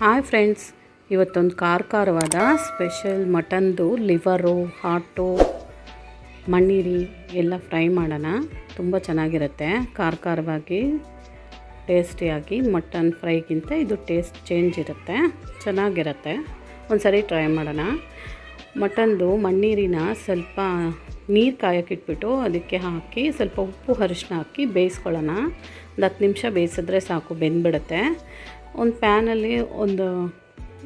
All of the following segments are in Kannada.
ಹಾಯ್ ಫ್ರೆಂಡ್ಸ್, ಇವತ್ತೊಂದು ಖಾರ ಖಾರವಾದ ಸ್ಪೆಷಲ್ ಮಟನ್ದು ಲಿವರು ಹಾಟು ಮಣ್ಣೀರಿ ಎಲ್ಲ ಫ್ರೈ ಮಾಡೋಣ. ತುಂಬ ಚೆನ್ನಾಗಿರುತ್ತೆ. ಖಾರ ಖಾರವಾಗಿ ಟೇಸ್ಟಿಯಾಗಿ ಮಟನ್ ಫ್ರೈಗಿಂತ ಇದು ಟೇಸ್ಟ್ ಚೇಂಜ್ ಇರುತ್ತೆ. ಚೆನ್ನಾಗಿರುತ್ತೆ. ಒಂದು ಸರಿ ಟ್ರೈ ಮಾಡೋಣ. ಮಟನ್ದು ಮಣ್ಣೀರಿನ ಸ್ವಲ್ಪ ನೀರು ಕಾಯೋಕ್ಕಿಟ್ಬಿಟ್ಟು ಅದಕ್ಕೆ ಹಾಕಿ ಸ್ವಲ್ಪ ಉಪ್ಪು ಅರಿಶಿನ ಹಾಕಿ ಬೇಯಿಸ್ಕೊಳ್ಳೋಣ. ಒಂದು ಹತ್ತು ನಿಮಿಷ ಬೇಯಿಸಿದ್ರೆ ಸಾಕು, ಬೆಂದ್ಬಿಡುತ್ತೆ. ಒಂದು ಪ್ಯಾನಲ್ಲಿ ಒಂದು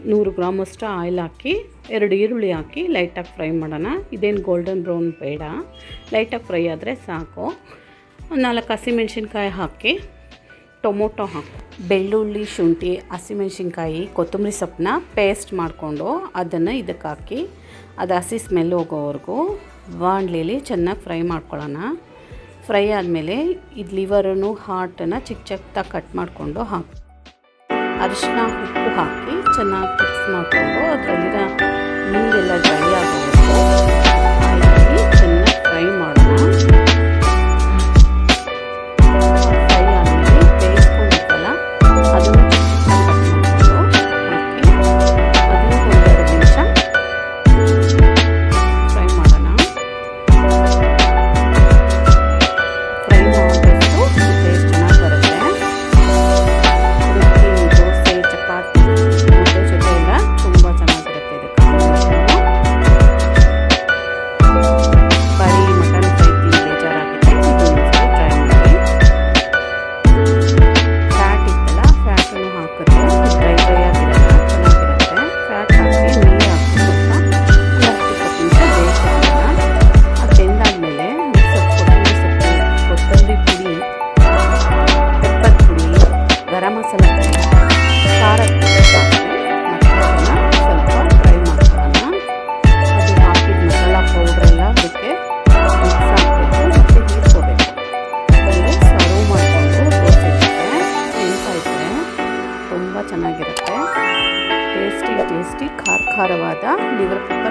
ನೂರು ಗ್ರಾಮಷ್ಟು ಆಯಿಲ್ ಹಾಕಿ, ಎರಡು ಈರುಳ್ಳಿ ಹಾಕಿ ಲೈಟಾಗಿ ಫ್ರೈ ಮಾಡೋಣ. ಇದೇನು ಗೋಲ್ಡನ್ ಬ್ರೌನ್ ಬೇಡ. ಲೈಟಾಗಿ ಫ್ರೈ ಆದರೆ ಸಾಕು. ನಾಲ್ಕು ಹಸಿಮೆಣ್ಸಿನ್ಕಾಯಿ ಹಾಕಿ, ಟೊಮೊಟೊ ಹಾಕಿ. ಬೆಳ್ಳುಳ್ಳಿ, ಶುಂಠಿ, ಹಸಿಮೆಣ್ಸಿನ್ಕಾಯಿ, ಕೊತ್ತಂಬರಿ ಸೊಪ್ಪನ್ನ ಪೇಸ್ಟ್ ಮಾಡಿಕೊಂಡು ಅದನ್ನು ಇದಕ್ಕೆ ಹಾಕಿ, ಅದು ಹಸಿ ಸ್ಮೆಲ್ ಹೋಗೋವರೆಗೂ ಬಾಣಲೆಯಲ್ಲಿ ಚೆನ್ನಾಗಿ ಫ್ರೈ ಮಾಡ್ಕೊಳ್ಳೋಣ. ಫ್ರೈ ಆದಮೇಲೆ ಇದು ಲಿವರನ್ನು ಹಾರ್ಟನ್ನು ಚಿಕ್ಕ ಚಿಕ್ಕದಾಗಿ ಕಟ್ ಮಾಡಿಕೊಂಡು ಹಾಕಿ. ಅರಿಶಿನ ಉಪ್ಪು ಹಾಕಿ ಚೆನ್ನಾಗಿ ಮಿಕ್ಸ್ ಮಾಡಿಕೊಂಡು ಅದರಲ್ಲಿರ ನೀರೆಲ್ಲ ಡ್ರೈ ಆಗಬೇಕು ಚೆನ್ನಾಗಿ ಫ್ರೈ ಮಾಡೋಣ. ಫ್ರೈ ಆದಮೇಲೆ ಬೇಯಿಸ್ಕೊಂಡಿದ್ದಲ್ಲ ಅದನ್ನು ಗರಂ ಮಸಾಲ ಪುಡಿ ಖಾರದ ಪುಡಿ ಹಾಕಿ ಮತ್ತೆ ಅದನ್ನು ಸ್ವಲ್ಪ ಫ್ರೈ ಮಾಡ್ಕೊಳ್ಳೋಣ ಅದು ಹಾಕಿದ ಮಸಾಲ ಪೌಡ್ರೆಲ್ಲ ಅದಕ್ಕೆ ಮಿಕ್ಸ್ ಆಗಬೇಕು ಮತ್ತು ಹೀರ್ಕೋಬೇಕು ಆಮೇಲೆ ಸರ್ವ್ ಮಾಡಿಕೊಂಡು ದೋಸೆ ಜೊತೆ ತಿಂತಾ ಇದ್ದರೆ ತುಂಬ ಚೆನ್ನಾಗಿರುತ್ತೆ ಟೇಸ್ಟಿ ಟೇಸ್ಟಿ ಖಾರ ಖಾರವಾದ ಲಿವರ್ ಪೆಪ್ಪರ್